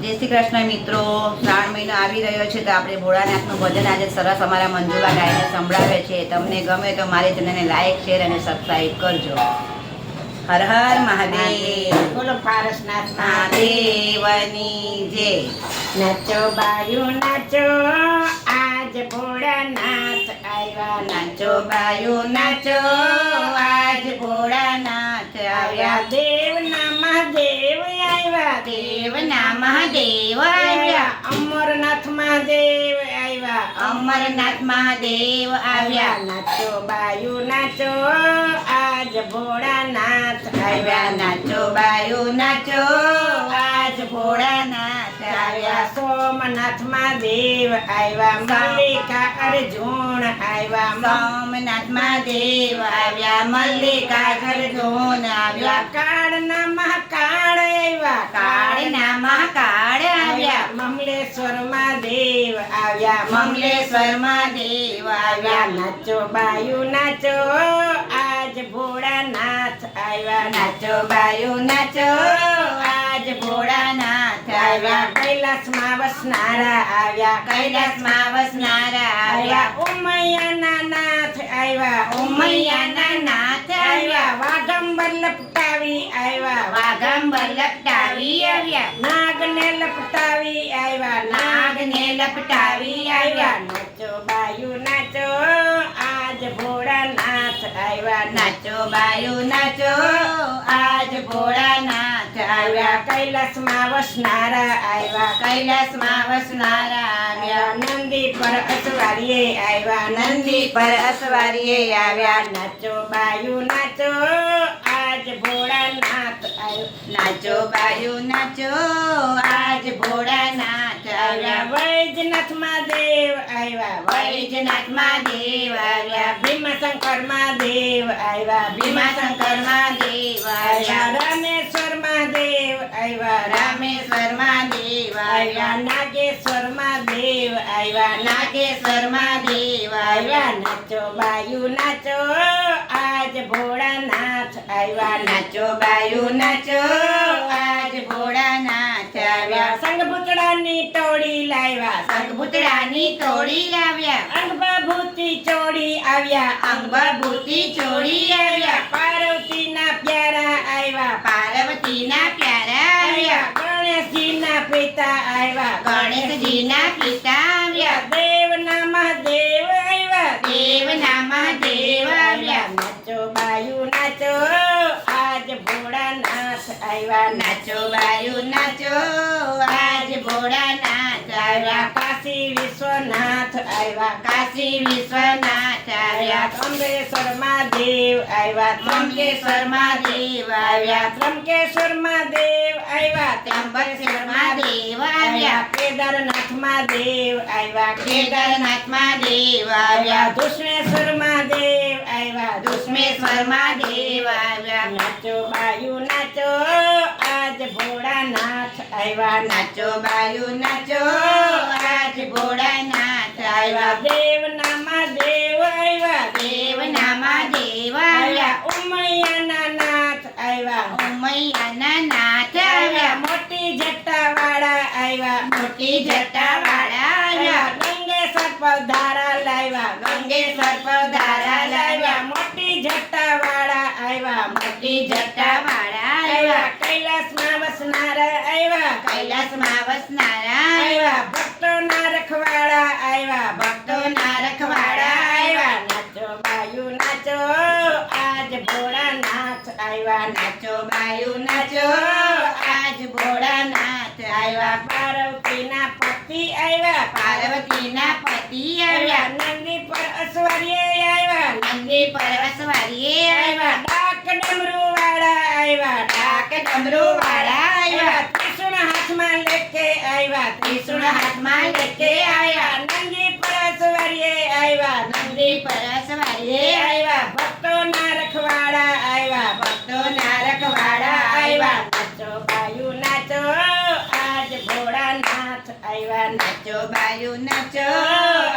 જય શ્રી કૃષ્ણ મિત્રો. શ્રાવણ મહિનો આવી રહ્યો છે તો આપણે ભોળાનાથનું ભજન આજે સરસ અમારા મંજુલા ગાયને સંભળાવે છે. તમને ગમે તો મારી ચેનલને લાઈક શેર અને સબસ્ક્રાઈબ કરજો. હર હર મહાદેવ. બોલો પારસનાથ મહાદેવની જય. નાચો બાયું નાચો. આજ ભોળાનાથ આવ્યા. નાચો બાયું નાચો. આજ ભોળાનાથ આવ્યા. દેવ ના મહાદેવ આવ્યા દેવના મહાદેવ આવ્યા. અમરનાથ મહાદેવ આવ્યા. અમરનાથ મહાદેવ આવ્યા. નાચો બાયુ નાચો આજ ભોળાનાથ આવ્યા. નાચો બાયુ નાચો આજ ભોળાનાથ આવ્યા આવ્યા. સોમનાથ મહાદેવ આવ્યા. મલ્લિકા અર્જુન આવ્યા સોમનાથ મહાદેવ આવ્યા મલ્લિકાગર ધોન આવ્યા કાળના મહાકાળ આવ્યા કાળના મહાકાળ આવ્યા. મમલેશ્વર મહાદેવ આવ્યા મંગલેશ્વર મહાદેવ આવ્યા આવ્યા નાચો બાયુ નાચો આજ ભોળાનાથ આવ્યા નાચો બાયુ નાચો આજ ભોળાનાથ આવ્યા કૈલાસ કૈલાસમાં વસનારા આવ્યા કૈલાસમાં વસનારા આવ્યા આવ્યા ઉમૈયાના નાથ આવ્યા ઉમૈયાના નાથ આવ્યા વાઘંબર લપટાવી આવ્યા. વાગંબર લપટાવી આવ્યા. નાગને લપટાવી આવ્યા. નાગને લપટાવી આવ્યા. નાચો બાયુ નાચો આજ ભોળાનાથ આવ્યા. નાચો બાયુ નાચો આજ ભોળાનાથ આવ્યા. કૈલાસમાં વસનારા આવ્યા. કૈલાસમાં વસનારા આવ્યા. નંદી પર અસવારીએ આવ્યા. નંદી પર અસવારીએ આવ્યા. નાચો બાયુ નાચો નાચો બાયુ નાચો. આજ ભોળાનાથ આવ્યા. વૈજનાથ મહાદેવ આવ્યા. વૈજનાથ મહાદેવ આવ્યા. ભીમશંકર મહાદેવ આવ્યા. ભીમાશંકર મહાદેવ આવ્યા. રામેશ્વર મહાદેવ આવ્યા. રામેશ્વર મહાદેવ આવ્યા. નાગેશ્વર મહાદેવ આવ્યા. નાગેશ્વર મહાદેવ આવ્યા. નાચો બાયુ નાચો. આજ ભોળાનાથ આવ્યા નાચો બાયું નાચો આજ ભોળાનાથ આવ્યા. ટોળી લાવ્યા. લાવ્યા. અંગભાભૂતિ ચોડી આવ્યા. પાર્વતીના પ્યારા આવ્યા. પાર્વતીના પ્યારા આવ્યા. ગણેશજીના પિતા આવ્યા. ગણેશજીના પિતા આવ્યા દેવના મહાદેવ આવ્યા દેવના મહાદેવ આવ્યા નાચો બાયું નાચો આજ ભોળાનાથ આવ્યા નાચો બાયું નાચો આજ ભોળાનાથ આવ્યા. કાશી વિશ્વનાથ આવ્યા. કાશી વિશ્વનાથ આવ્યા. ત્રંબેશ્વર મહાદેવ આવ્યા ત્રંબકેશ્વર મહાદેવ આવ્યા. ત્રંબકેશ્વર મહાદેવ આવ્યા. ત્રંબકેશ્વર મહાદેવ આવ્યા. કેદારનાથ મહાદેવ આવ્યા. કેદારનાથ મહાદેવ આવ્યા. દુષ્મેશ્વર મહાદેવ આવ્યા. દુષ્મેશ્વર મહાદેવ આવ્યા નાચો બાયું નાચો આજ ભોળાનાથ આવ્યા નાચો બાયુ નાચો. આજ ભોળાનાથ આવ્યા. દેવ નામા દેવ આવ્યા. દેવ નામા દેવ આવ્યા ઉમૈયાના નાથ આવ્યા. ઉમૈયાના નાથ આવ્યા. મોટી જટા વાળા આવ્યા. મોટી જટાવાળા આવ્યા. ગંગેશ્વર ધારા લાવ્યા. ગંગેશ્વર પધારા લાવ્યા મોટી જટ્ટાવાળા આવ્યા મોટી જટાવાળા આવ્યા આવ્યા કૈલાસમાં વસનારા આવ્યા કૈલાસમાં વસનારા આવ્યા ભક્તો ના રખવાડા આવ્યા ભક્તોના રખવાડા આવ્યા નાચો બાયુ નાચો આજ ભોળાનાથ આવ્યા નાચો બાયુ નાચો આજ ભોળાનાથ આવ્યા પાર્વતીના પતિ આવ્યા પાર્વતીના પતિ આવ્યા નંદી પર અસવારીએ આવ્યા નંદી પરવસવારીએ આવ્યા ડાક ડમરુ વાળા આવ્યા ડાક ડમરુ વાળા લેકે આવ્યા? ત્રિશૂળ હાથમાં લેકે આવ્યા? નંદી પર અસવારીએ આવ્યા? નંદી પરસવારીએ આવ્યા? ભક્તોના રખવાડા આવ્યા? ભક્તોના રખવાડા આવ્યા? નાચો બાયું, નાચો. આજ ભોળાનાથ આવ્યા. નાચો બાયું, નાચો.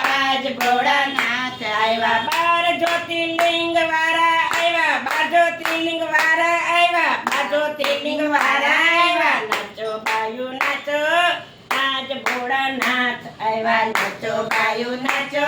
આજ ભોળાનાથ આવ્યા. બાર જ્યોતિર્લિંગ વાળા આવ્યા. બાર જ્યોતિર્લિંગ વાળા આવ્યા. બાર જ્યોતિર્લિંગ વાળા આવ્યા. નાચો બાયું, નાચો. ભોળાનાથ આવ્યા નાચો ગાયો નાચો.